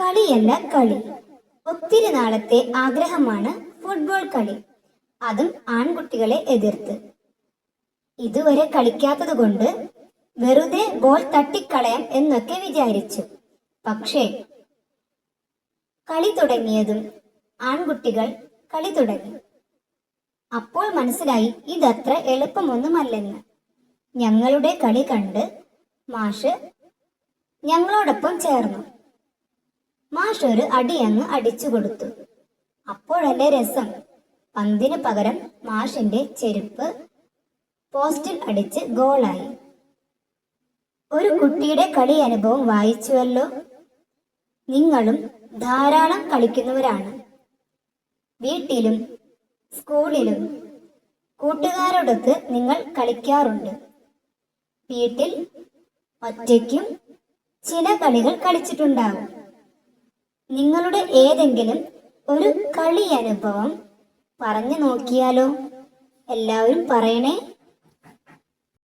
കളിയല്ല കളി. ഒത്തിരി നാളത്തെ ആഗ്രഹമാണ് ഫുട്ബോൾ കളി. അതും ആൺകുട്ടികളെ എതിർത്ത്. ഇതുവരെ കളിക്കാത്തത് കൊണ്ട് വെറുതെ ബോൾ തട്ടിക്കളയാം എന്നൊക്കെ വിചാരിച്ചു. പക്ഷേ കളി തുടങ്ങിയതും ആൺകുട്ടികൾ കളി തുടങ്ങി. അപ്പോൾ മനസ്സിലായി ഇതത്ര എളുപ്പമൊന്നുമല്ലെന്ന്. ഞങ്ങളുടെ കളി കണ്ട് മാഷ് ഞങ്ങളോടൊപ്പം ചേർന്നു. ഒരു അടിയങ്ങ് അടിച്ചു കൊടുത്തു. അപ്പോഴല്ലേ രസം. പന്തിന് പകരം മാഷിന്റെ ചെരുപ്പ് പോസ്റ്റിൽ അടിച്ച് ഗോളായി. ഒരു കുട്ടിയുടെ കളി അനുഭവം വായിച്ചുവല്ലോ. നിങ്ങളും ധാരാളം കളിക്കുന്നവരാണ്. വീട്ടിലും സ്കൂളിലും കൂട്ടുകാരോടൊത്ത് നിങ്ങൾ കളിക്കാറുണ്ട്. വീട്ടിൽ ഒറ്റയ്ക്കും ചില കളികൾ കളിച്ചിട്ടുണ്ടാകും നിങ്ങളുടെ ഏതെങ്കിലും ഒരു കളി അനുഭവം പറഞ്ഞു നോക്കിയാലോ? എല്ലാവരും പറയണേ.